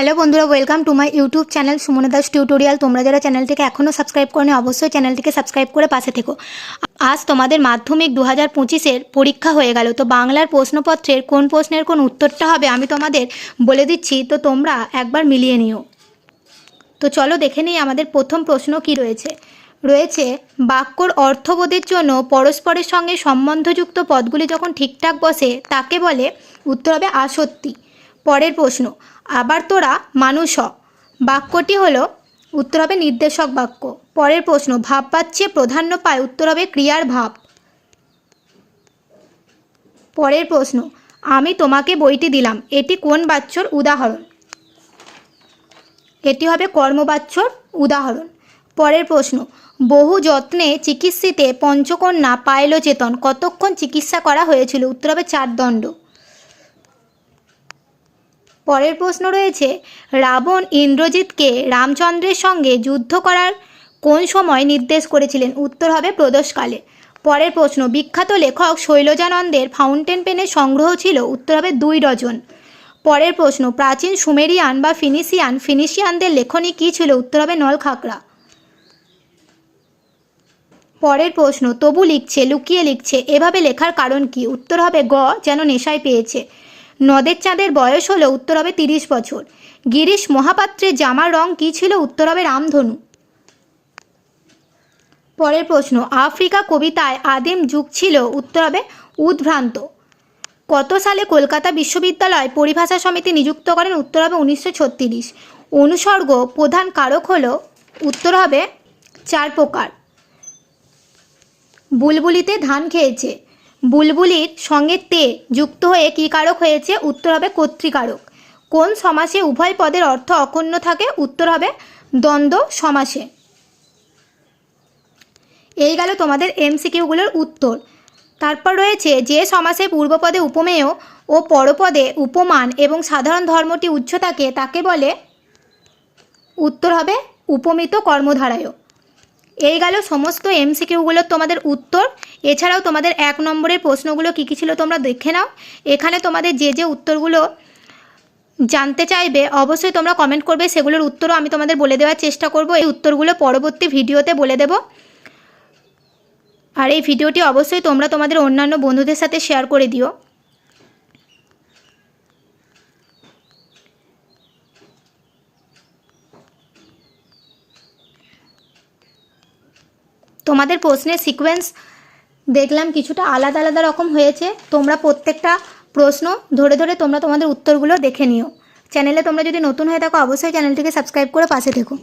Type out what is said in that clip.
Hello বন্ধুরা welcome to my YouTube channel Sumana Das tutorial তোমরা যারা চ্যানেলটিকে এখনও সাবস্ক্রাইব করনি, অবশ্যই চ্যানেলটিকে সাবস্ক্রাইব করে পাশে থেকো। আজ তোমাদের মাধ্যমিক দু হাজার পঁচিশের পরীক্ষা হয়ে গেল, তো বাংলার প্রশ্নপত্রের কোন প্রশ্নের কোন উত্তরটা হবে আমি তোমাদের বলে দিচ্ছি, তো তোমরা একবার মিলিয়ে নিও। তো চলো দেখে নিই আমাদের প্রথম প্রশ্ন কি রয়েছে। রয়েছে, বাক্যর অর্থবোধের জন্য পরস্পরের সঙ্গে সম্বন্ধযুক্ত পদগুলি যখন ঠিকঠাক বসে, তাকে বলে, উত্তর হবে আসত্তি পরের প্রশ্ন, আবার তোরা মানুষ হ। বাক্যটি হলো, উত্তর হবে নির্দেশক বাক্য। পরের প্রশ্ন, ভাব পাচ্ছে প্রাধান্য পায়, উত্তর হবে ক্রিয়ার ভাব। পরের প্রশ্ন, আমি তোমাকে বইটি দিলাম, এটি কোন বাচ্যর উদাহরণ? এটি হবে কর্মবাচ্যর উদাহরণ। পরের প্রশ্ন, বহু যত্নে চিকিৎসিতে পঞ্চকন্যা পাইল চেতন কতক্ষণ চিকিৎসা করা হয়েছিল? উত্তর হবে চার দণ্ড। পরের প্রশ্ন রয়েছে, রাবণ ইন্দ্রজিৎকে রামচন্দ্রের সঙ্গে যুদ্ধ করার কোন সময় নির্দেশ করেছিলেন? উত্তর হবে প্রদোষকালে। পরের প্রশ্ন, বিখ্যাত লেখক শৈলজানন্দের ফাউন্টেন পেনের সংগ্রহ ছিল? উত্তর হবে দুই ডজন। পরের প্রশ্ন, প্রাচীন সুমেরিয়ান বা ফিনিশিয়ান ফিনিশিয়ানদের লেখনী কী ছিল? উত্তর হবে নলখাকরা পরের প্রশ্ন, তবু লিখছে, লুকিয়ে লিখছে, এভাবে লেখার কারণ কি? উত্তর হবে গ, যেন নেশায় পেয়েছে। নদের চাঁদের বয়স হলো উত্তর হবে তিরিশ বছর। গিরিশ মহাপাত্রের জামার রং কী ছিল? উত্তর হবে রামধনু। পরের প্রশ্ন, আফ্রিকা কবিতায় আদিম যুগ ছিল? উত্তর হবে উদ্ভ্রান্ত। কত সালে কলকাতা বিশ্ববিদ্যালয় পরিভাষা সমিতি নিযুক্ত করেন? উত্তর হবে উনিশশো ছত্রিশ। অনুসর্গ, প্রধান কারক হল, উত্তর হবে চার প্রকার। বুলবুলিতে ধান খেয়েছে। বুলবুলির সঙ্গে তে যুক্ত হয়ে কী কারক হয়েছে? উত্তর হবে কর্তৃকারক। কোন সমাসে উভয় পদের অর্থ অক্ষুণ্ণ থাকে? উত্তর হবে দ্বন্দ্ব সমাসে। এই গেল তোমাদের এমসিকিউগুলোর উত্তর। তারপর রয়েছে, যে সমাসে পূর্বপদে উপমেয় ও পরপদে উপমান এবং সাধারণ ধর্মটি উচ্চ থাকে, তাকে বলে উত্তর হবে উপমিত কর্মধারায়। এই গেল সমস্ত এমসিকিউগুলোর তোমাদের উত্তর। এছাড়াও তোমাদের এক নম্বরের প্রশ্নগুলো কী কী ছিল তোমরা দেখে নাও। এখানে তোমাদের যে যে উত্তরগুলো জানতে চাইবে, অবশ্যই তোমরা কমেন্ট করবে, সেগুলোর উত্তরও আমি তোমাদের বলে দেওয়ার চেষ্টা করব। এই উত্তরগুলো পরবর্তী ভিডিওতে বলে দেব। আর এই ভিডিওটি অবশ্যই তোমরা তোমাদের অন্যান্য বন্ধুদের সাথে শেয়ার করে দিও। তোমাদের প্রশ্নের সিকোয়েন্স দেখলাম কিছুটা আলাদা আলাদা রকম হয়েছে। তোমরা প্রত্যেকটা প্রশ্ন ধরে ধরে তোমরা তোমাদের উত্তরগুলো দেখে নিও। চ্যানেলে তোমরা যদি নতুন হয়ে থাকো, অবশ্যই চ্যানেলটিকে সাবস্ক্রাইব করে পাশে থেকো।